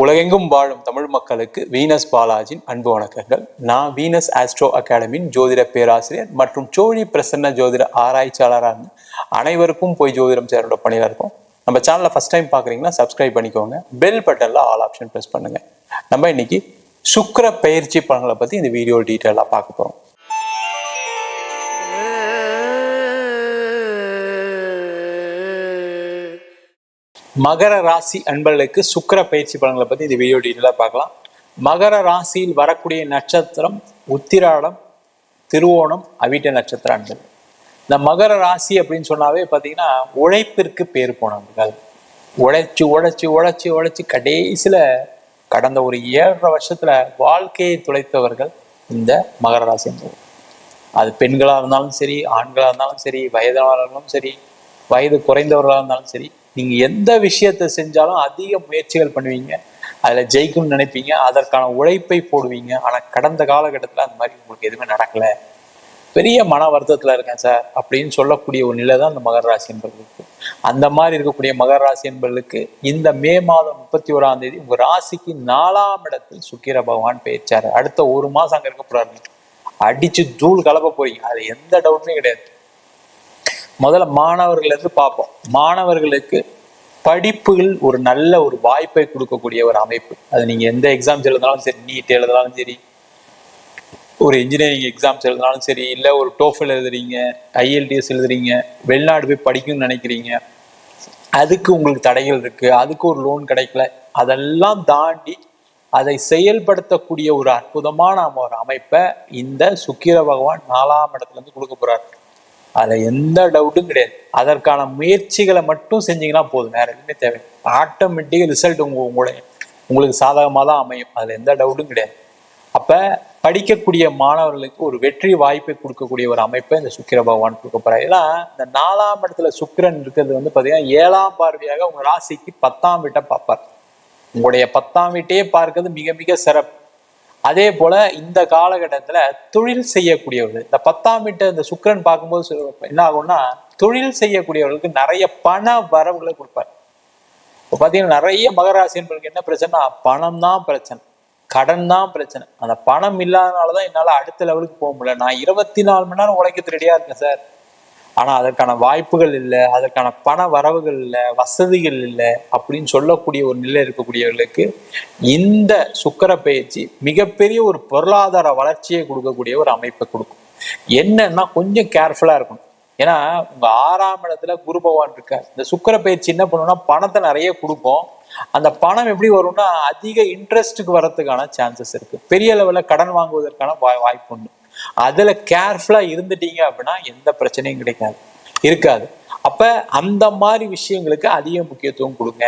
உலகெங்கும் வாழும் தமிழ் மக்களுக்கு வீனஸ் பாலாஜின் அன்பு வணக்கங்கள். நான் வீனஸ் ஆஸ்ட்ரோ அகாடமியின் ஜோதிட பேராசிரியர் மற்றும் சோழி பிரசன்ன ஜோதிட ஆராய்ச்சியாளரான அனைவருக்கும் போய் ஜோதிடம் சேரோட பணியில் இருக்கோம். நம்ம சேனலில் ஃபஸ்ட் டைம் பார்க்குறீங்கன்னா சப்ஸ்கிரைப் பண்ணிக்கோங்க. பெல் பட்டனில் ஆல் ஆப்ஷன் ப்ரெஸ் பண்ணுங்கள் நம்ம இன்னைக்கு சுக்கர பயிற்சி பலன்களை பற்றி இந்த வீடியோ டீட்டெயிலாக பார்க்க போகிறோம் மகர ராசி அன்பர்களுக்கு சுக்கிர பயிற்சி பலன்களை பற்றி இந்த வீடியோ டீட்டெயிலாக பார்க்கலாம். மகர ராசியில் வரக்கூடிய நட்சத்திரம் உத்திராடம் திருவோணம் அவிட்ட நட்சத்திர அன்பர்கள். இந்த மகர ராசி அப்படின்னு சொன்னாவே பார்த்தீங்கன்னா உழைப்பிற்கு பேர் போனவர்கள். உழைச்சி உழைச்சி உழைச்சி உழைச்சி கடைசியில் கடந்த ஒரு ஏழரை வருஷத்துல வாழ்க்கையை துளைத்தவர்கள் இந்த மகர ராசி என்பது அது பெண்களாக இருந்தாலும் சரி ஆண்களாக இருந்தாலும் சரி வயதானவர்களும் சரி வயது குறைந்தவர்களாக இருந்தாலும் சரி நீங்க எந்த விஷயத்தை செஞ்சாலும் அதிக முயற்சிகள் பண்ணுவீங்க. அதுல ஜெயிக்கும்னு நினைப்பீங்க. அதற்கான உழைப்பை போடுவீங்க. ஆனா கடந்த காலகட்டத்தில் அந்த மாதிரி உங்களுக்கு எதுவுமே நடக்கல. பெரிய மன வருத்தத்துல இருக்கேன் சார் அப்படின்னு சொல்லக்கூடிய ஒரு நிலை தான் இந்த மகர ராசி என்பவர்களுக்கு. அந்த மாதிரி இருக்கக்கூடிய மகர ராசி என்பவர்களுக்கு இந்த மே மாதம் முப்பத்தி ஓராம் தேதி உங்க ராசிக்கு நாலாம் இடத்தில் சுக்கிர பகவான் பெயர்ச்சார். அடுத்த ஒரு மாசம் அங்க இருக்க போறாரு. அடிச்சு தூள் கலப்ப போறீங்க. அது எந்த டவுட்டுமே கிடையாது. முதல்ல மாணவர்கள்லேருந்து பார்ப்போம். மாணவர்களுக்கு படிப்புகள் ஒரு நல்ல ஒரு வாய்ப்பை கொடுக்கக்கூடிய ஒரு அமைப்பு. அது நீங்கள் எந்த எக்ஸாம்ஸ் எழுதினாலும் சரி நீட் எழுதினாலும் சரி ஒரு இன்ஜினியரிங் எக்ஸாம்ஸ் எழுதினாலும் சரி இல்லை ஒரு டோஃபல் எழுதுறீங்க ஐஎல்டிஎஸ் எழுதுறீங்க வெளிநாடு போய் படிக்கணும்னு நினைக்கிறீங்க அதுக்கு உங்களுக்கு தடைகள் இருக்குது அதுக்கு ஒரு லோன் கிடைக்கல அதெல்லாம் தாண்டி அதை செயல்படுத்தக்கூடிய ஒரு அற்புதமான ஒரு அமைப்பை இந்த சுக்கிர பகவான் நாலாம் இடத்துலேருந்து கொடுக்க போகிறார் அதில் எந்த டவுட்டும் கிடையாது. அதற்கான முயற்சிகளை மட்டும் செஞ்சீங்கன்னா போதும். வேற எதுவுமே தேவை ஆட்டோமேட்டிக்காக ரிசல்ட் உங்க உங்களுடைய உங்களுக்கு சாதகமாக தான் அமையும். அதில் எந்த டவுட்டும் கிடையாது. அப்போ படிக்கக்கூடிய மாணவர்களுக்கு ஒரு வெற்றி வாய்ப்பை கொடுக்கக்கூடிய ஒரு அமைப்பை இந்த சுக்கிர பகவான் கொடுக்க போறாரு. ஏன்னா இந்த நாலாம் இடத்துல சுக்கிரன் இருக்கிறது வந்து பார்த்தீங்கன்னா ஏழாம் பார்வையாக உங்க ராசிக்கு பத்தாம் வீட்டை பார்ப்பார். உங்களுடைய பத்தாம் வீட்டையே பார்க்கறது மிக மிக சிறப்பு. அதே போல இந்த காலகட்டத்துல தொழில் செய்யக்கூடியவர்கள் இந்த பத்தாம் வீட்டை இந்த சுக்கிரன் பார்க்கும்போது என்ன ஆகும்னா தொழில் செய்யக்கூடியவர்களுக்கு நிறைய பண வரவுகளை கொடுப்பார். இப்போ பார்த்தீங்கன்னா நிறைய மகராசியன்களுக்கு என்ன பிரச்சனைனா பணம் தான் பிரச்சனை கடன் தான் பிரச்சனை. அந்த பணம் இல்லாதனால தான் என்னால் அடுத்த லெவலுக்கு போக முடியல. நான் இருபத்தி நாலு மணி நேரம் உழைக்கிறது ரெடியாக இருக்கேன் சார். ஆனால் அதற்கான வாய்ப்புகள் இல்லை அதற்கான பண வரவுகள் இல்லை வசதிகள் இல்லை அப்படின்னு சொல்லக்கூடிய ஒரு நிலை இருக்கக்கூடியவர்களுக்கு இந்த சுக்கர பயிற்சி மிகப்பெரிய ஒரு பொருளாதார வளர்ச்சியை கொடுக்கக்கூடிய ஒரு அமைப்பை கொடுக்கும். என்னன்னா கொஞ்சம் கேர்ஃபுல்லாக இருக்கணும். ஏன்னா உங்க ஆறாம் இடத்துல குரு பகவான் இருக்கார். இந்த சுக்கர பயிற்சி என்ன பண்ணுன்னா பணத்தை நிறைய கொடுக்கும். அந்த பணம் எப்படி வரும்னா அதிக இன்ட்ரெஸ்ட்டுக்கு வரதுக்கான சான்சஸ் இருக்கு. பெரிய லெவலில் கடன் வாங்குவதற்கான வாய்- வாய்ப்பு உண்டு. அதில் கேர்ஃபுல்லா இருந்துட்டீங்க அப்படின்னா எந்த பிரச்சனையும் கிடைக்காது. இருக்காது. அப்ப அந்த மாதிரி விஷயங்களுக்கு அதிக முக்கியத்துவம் கொடுங்க.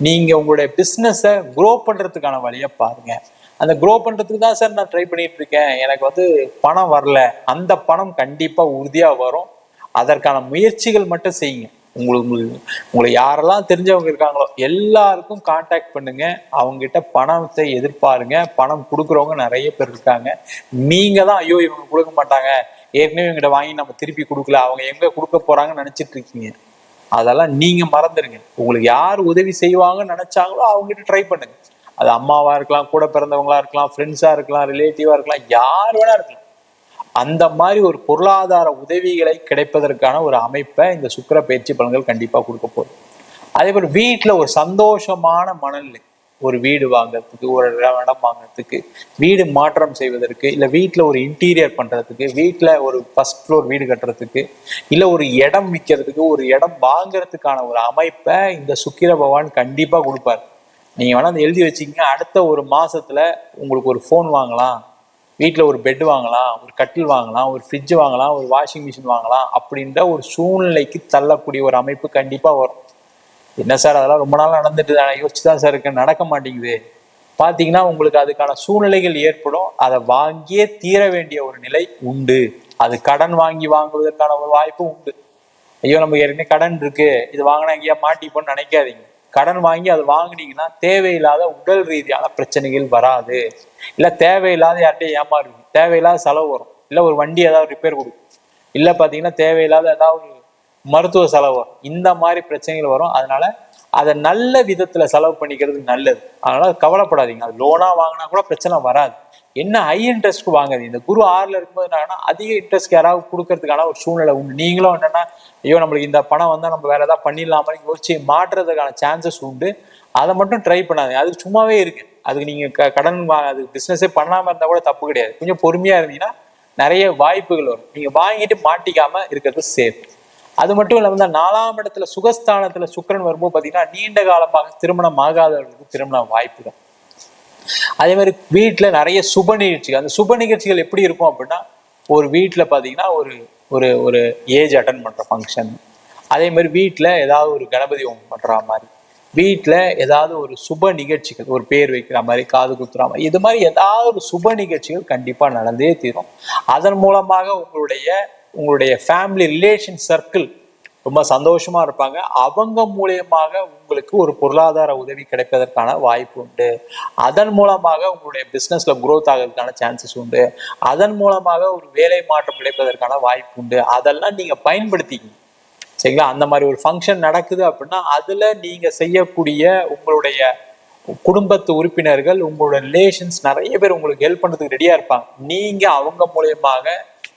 நீங்கள் உங்களுடைய பிஸ்னஸை க்ரோ பண்றதுக்கான வழியை பாருங்க. அந்த க்ரோ பண்றதுக்கு தான் சார் நான் ட்ரை பண்ணிட்டு இருக்கேன். எனக்கு வந்து பணம் வரல. அந்த பணம் கண்டிப்பாக உறுதியாக வரும். அதற்கான முயற்சிகள் மட்டும் செய்யுங்க. உங்களுக்கு உங்களுக்கு உங்களை யாரெல்லாம் தெரிஞ்சவங்க இருக்காங்களோ எல்லாருக்கும் காண்டாக்ட் பண்ணுங்க. அவங்ககிட்ட பணத்தை எதிர்பாருங்க. பணம் கொடுக்குறவங்க நிறைய பேர் இருக்காங்க. நீங்க தான் ஐயோ இவங்க கொடுக்க மாட்டாங்க. ஏற்கனவே இவங்ககிட்ட வாங்கி நம்ம திருப்பி கொடுக்கல. அவங்க எங்க கொடுக்க போறாங்கன்னு நினைச்சிட்டு இருக்கீங்க. அதெல்லாம் நீங்க மறந்துடுங்க உங்களுக்கு யார் உதவி செய்வாங்கன்னு நினைச்சாங்களோ அவங்ககிட்ட ட்ரை பண்ணுங்க. அது அம்மாவா இருக்கலாம் கூட பிறந்தவங்களா இருக்கலாம் ஃப்ரெண்ட்ஸா இருக்கலாம் ரிலேட்டிவா இருக்கலாம் யார் வேணா இருக்கலாம். அந்த மாதிரி ஒரு பொருளாதார உதவிகளை கிடைப்பதற்கான ஒரு அமைப்பை இந்த சுக்கிர பயிற்சி பலன்கள் கண்டிப்பாக கொடுக்க போகுது. அதே போல் வீட்டில் ஒரு சந்தோஷமான மனநிலை. ஒரு வீடு வாங்குறதுக்கு ஒரு இடம் இடம் வாங்குறதுக்கு வீடு மாற்றம் செய்வதற்கு இல்லை வீட்டில் ஒரு இன்டீரியர் பண்ணுறதுக்கு வீட்டில் ஒரு ஃபர்ஸ்ட் ஃப்ளோர் வீடு கட்டுறதுக்கு இல்லை ஒரு இடம் விற்கிறதுக்கு ஒரு இடம் வாங்குறதுக்கான ஒரு அமைப்பை இந்த சுக்கிர பகவான் கண்டிப்பாக கொடுப்பாரு. நீங்கள் வேணால் அதை எழுதி வச்சுக்கங்க அடுத்த ஒரு மாதத்தில் உங்களுக்கு ஒரு ஃபோன் வாங்கலாம். வீட்டில் ஒரு பெட் வாங்கலாம் ஒரு கட்டில் வாங்கலாம் ஒரு ஃப்ரிட்ஜ் வாங்கலாம் ஒரு வாஷிங் மிஷின் வாங்கலாம் அப்படின்ற ஒரு சூழ்நிலைக்கு தள்ளக்கூடிய ஒரு அமைப்பு கண்டிப்பாக வரும். என்ன சார் அதெல்லாம் ரொம்ப நாள் நடந்துட்டு நான் யோசிச்சு தான் சார் இருக்கேன். நடக்க மாட்டேங்குது. பார்த்தீங்கன்னா உங்களுக்கு அதுக்கான சூழ்நிலைகள் ஏற்படும். அதை வாங்கியே தீர வேண்டிய ஒரு நிலை உண்டு. அது கடன் வாங்கி வாங்குவதற்கான ஒரு வாய்ப்பும் உண்டு. ஐயோ நம்ம ஏற்கனவே கடன் இருக்கு. இது வாங்கினா எங்கேயா மாட்டிப்போன்னு நினைக்காதீங்க. கடன் வாங்கி அது வாங்குனீங்கன்னா தேவையில்லாத உடல் ரீதியான பிரச்சனைகள் வராது. இல்ல தேவையில்லாத யார்கிட்டயும் ஏமாறுவீங்க. தேவையில்லாத செலவு வரும். இல்ல ஒரு வண்டி ஏதாவது ரிப்பேர் கொடுக்கும். இல்ல பாத்தீங்கன்னா தேவையில்லாத ஏதாவது மருத்துவ செலவு வரும். இந்த மாதிரி பிரச்சனைகள் வரும். அதனால அதை நல்ல விதத்துல செலவு பண்ணிக்கிறது நல்லது. அதனால கவலைப்படாதீங்க. அது லோனா வாங்கினா கூட பிரச்சனை வராது. என்ன ஹை இன்ட்ரெஸ்ட் வாங்குது இந்த குரு ஆறுல இருக்கும்போது என்னன்னா அதிக இன்ட்ரெஸ்ட் யாராவது கொடுக்கறதுக்கான ஒரு சூழ்நிலை உண்டு. நீங்களும் என்னன்னா ஐயோ நம்மளுக்கு இந்த பணம் வந்தா நம்ம வேற ஏதாவது பண்ணிடலாமான்னு யோசிச்சு மாற்றுறதுக்கான சான்சஸ் உண்டு. அதை மட்டும் ட்ரை பண்ணாதீங்க. அது சும்மாவே இருக்கு. அதுக்கு நீங்க க- கடன் அது பிசினஸே பண்ணாம இருந்தா கூட தப்பு கிடையாது. கொஞ்சம் பொறுமையா இருந்தீங்கன்னா நிறைய வாய்ப்புகள் வரும். நீங்க வாங்கிட்டு மாட்டிக்காம இருக்கிறது சேஃப் அது மட்டும் இல்லாமல் இந்த நாலாம் இடத்துல சுகஸ்தானத்துல சுக்கிரன் வரும்போது பாத்தீங்கன்னா நீண்ட காலமாக திருமணம் ஆகாதவர்களுக்கு திருமண வாய்ப்புகள். அதே மாதிரி வீட்டில் நிறைய சுப நிகழ்ச்சிகள். அந்த சுப நிகழ்ச்சிகள் எப்படி இருக்கும் அப்படின்னா ஒரு வீட்டில் பார்த்தீங்கன்னா ஒரு ஒரு ஒரு ஏஜ் அட்டன் பண்ணுற ஃபங்க்ஷன் அதே மாதிரி வீட்டில் ஏதாவது ஒரு கணபதி ஹோமம் பண்ணுற மாதிரி. வீட்டில் ஏதாவது ஒரு சுப நிகழ்ச்சிகள் ஒரு பேர் வைக்கிற மாதிரி காது குத்துற மாதிரி இது மாதிரி ஏதாவது ஒரு சுப நிகழ்ச்சிகள் கண்டிப்பாக நடந்தே தீரும். அதன் மூலமாக உங்களுடைய உங்களுடைய ஃபேமிலி ரிலேஷன் சர்க்கிள் ரொம்ப சந்தோஷமா இருப்பாங்க. அவங்க மூலியமாக உங்களுக்கு ஒரு பொருளாதார உதவி கிடைப்பதற்கான வாய்ப்பு உண்டு. அதன் மூலமாக உங்களுடைய பிஸ்னஸ்ல குரோத் ஆகிறதுக்கான சான்சஸ் உண்டு. அதன் மூலமாக ஒரு வேலை மாற்றம் கிடைப்பதற்கான வாய்ப்பு உண்டு. அதெல்லாம் நீங்க பயன்படுத்திக்கணும். சரிங்களா? அந்த மாதிரி ஒரு ஃபங்க்ஷன் நடக்குது அப்படின்னா அதுல நீங்க செய்யக்கூடிய உங்களுடைய குடும்பத்து உறுப்பினர்கள் உங்களோட ரிலேஷன்ஸ் நிறைய பேர் உங்களுக்கு ஹெல்ப் பண்ணுறதுக்கு ரெடியா இருப்பாங்க. நீங்க அவங்க மூலயமாக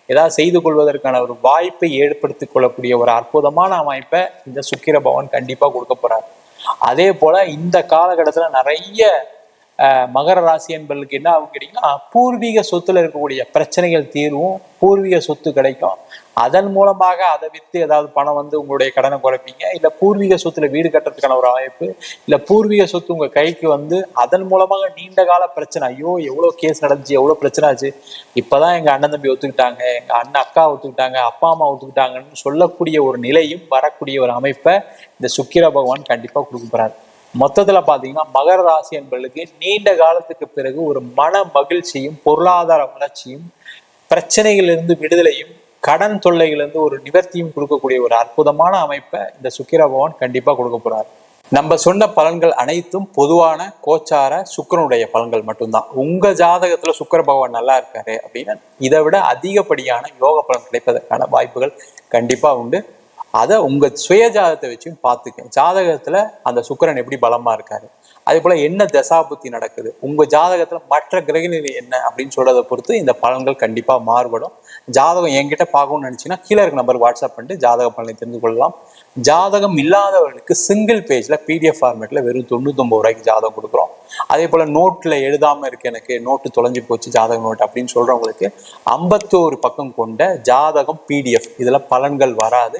ஏதாவது செய்து கொள்வதற்கான ஒரு வாய்ப்பை ஏற்படுத்திக் கொள்ளக்கூடிய ஒரு அற்புதமான அமைப்பை இந்த சுக்கிர பவன் கண்டிப்பா கொடுக்க போறாரு. அதே போல இந்த காலகட்டத்துல நிறைய மகர ராசி என்பர்களுக்கு என்ன ஆகும் கேட்டீங்கன்னா பூர்வீக சொத்துல இருக்கக்கூடிய பிரச்சனைகள் தீர்வும் பூர்வீக சொத்து கிடைக்கும். அதன் மூலமாக அதை விற்று ஏதாவது பணம் வந்து உங்களுடைய கடனை குறைப்பீங்க. இல்ல பூர்வீக சொத்துல வீடு கட்டுறதுக்கான ஒரு அமைப்பு இல்ல பூர்வீக சொத்து உங்க கைக்கு வந்து அதன் மூலமாக நீண்ட கால பிரச்சனை ஐயோ எவ்வளவு கேஸ் நடந்துச்சு எவ்வளவு பிரச்சனை ஆச்சு. இப்பதான் எங்க அண்ணன் தம்பி ஒத்துக்கிட்டாங்க எங்க அண்ணன் அக்கா ஒத்துக்கிட்டாங்க அப்பா அம்மா ஒத்துக்கிட்டாங்கன்னு சொல்லக்கூடிய ஒரு நிலையும் வரக்கூடிய ஒரு அமைப்பை இந்த சுக்கிர பகவான் கண்டிப்பா கொடுக்க மொத்தத்துல பாத்தீங்கன்னா மகர ராசி என்பவர்களுக்கு நீண்ட காலத்துக்கு பிறகு ஒரு மன மகிழ்ச்சியும் பொருளாதார வளர்ச்சியும் பிரச்சனைகளிலிருந்து விடுதலையும் கடன் தொல்லைகளிலிருந்து ஒரு நிவர்த்தியும் கொடுக்கக்கூடிய ஒரு அற்புதமான அமைப்பை இந்த சுக்கிர பகவான் கண்டிப்பா கொடுக்க போறார். நம்ம சொன்ன பலன்கள் அனைத்தும் பொதுவான கோச்சார சுக்கிரனுடைய பலன்கள் மட்டும்தான். உங்க ஜாதகத்துல சுக்கர பகவான் நல்லா இருக்காரு அப்படின்னா இதை விட அதிகப்படியான யோக பலன் கிடைப்பதற்கான வாய்ப்புகள் கண்டிப்பா உண்டு. அதை உங்கள் சுய ஜாதகத்தை வச்சும் பார்த்துக்க. ஜாதகத்தில் அந்த சுக்கரன் எப்படி பலமாக இருக்காரு? அதே போல் என்ன தசாபுத்தி நடக்குது? உங்கள் ஜாதகத்தில் மற்ற கிரகநிலை என்ன அப்படின்னு சொல்கிறத பொறுத்து இந்த பலன்கள் கண்டிப்பாக மாறுபடும். ஜாதகம் என்கிட்ட பார்க்கணும்னு நினச்சின்னா கீழே இருக்க நம்பர் வாட்ஸ்அப் பண்ணிட்டு ஜாதக பலனை தெரிந்து கொள்ளலாம். ஜாதகம் இல்லாதவர்களுக்கு சிங்கிள் பேஜில் பிடிஎஃப் ஃபார்மேட்டில் வெறும் தொண்ணூத்தொம்பது ரூபாய்க்கு ஜாதகம் கொடுக்குறோம். அதே போல் நோட்டில் எழுதாமல் இருக்கு எனக்கு நோட்டு தொலைஞ்சு போச்சு ஜாதக நோட் அப்படின்னு சொல்கிறவங்களுக்கு ஐம்பத்தோரு பக்கம் கொண்ட ஜாதகம் பிடிஎஃப் இதில் பலன்கள் வராது.